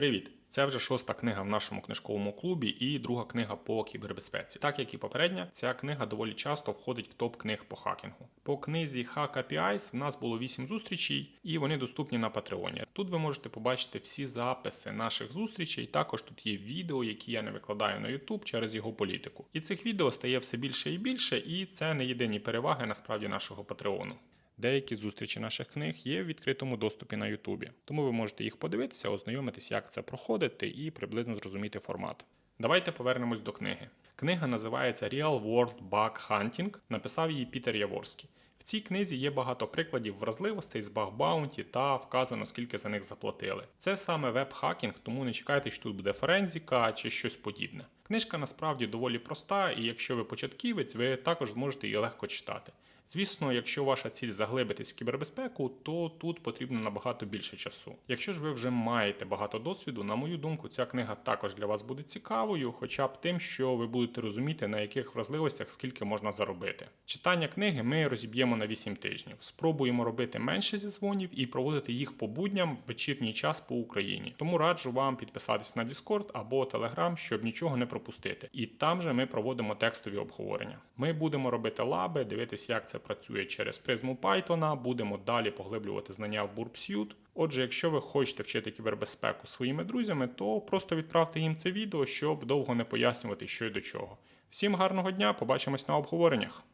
Привіт! Це вже шоста книга в нашому книжковому клубі і друга книга по кібербезпеці. Так як і попередня, ця книга доволі часто входить в топ книг по хакінгу. По книзі Hack APIs в нас було 8 зустрічей, і вони доступні на Патреоні. Тут ви можете побачити всі записи наших зустрічей. Також тут є відео, які я не викладаю на YouTube через його політику. І цих відео стає все більше і більше, і це не єдині переваги насправді нашого Патреону. Деякі зустрічі наших книг є в відкритому доступі на Ютубі, тому ви можете їх подивитися, ознайомитись, як це проходити, і приблизно зрозуміти формат. Давайте повернемось до книги. Книга називається Real World Bug Hunting, написав її Пітер Яворський. В цій книзі є багато прикладів вразливостей з баг-баунті та вказано, скільки за них заплатили. Це саме веб-хакінг, тому не чекайте, що тут буде форензіка чи щось подібне. Книжка насправді доволі проста, і якщо ви початківець, ви також зможете її легко читати. Звісно, якщо ваша ціль заглибитись в кібербезпеку, то тут потрібно набагато більше часу. Якщо ж ви вже маєте багато досвіду, на мою думку, ця книга також для вас буде цікавою, хоча б тим, що ви будете розуміти, на яких вразливостях скільки можна заробити. Читання книги ми розіб'ємо на 8 тижнів. Спробуємо робити менше зізвонів і проводити їх по будням в вечірній час по Україні. Тому раджу вам підписатись на Discord або Telegram, щоб нічого не пропустити. І там же ми проводимо текстові обговорення. Ми будемо робити лаби, дивитись, як це працює через призму Python, будемо далі поглиблювати знання в Burpsuite. Отже, якщо ви хочете вчити кібербезпеку своїми друзями, то просто відправте їм це відео, щоб довго не пояснювати, що й до чого. Всім гарного дня, побачимось на обговореннях.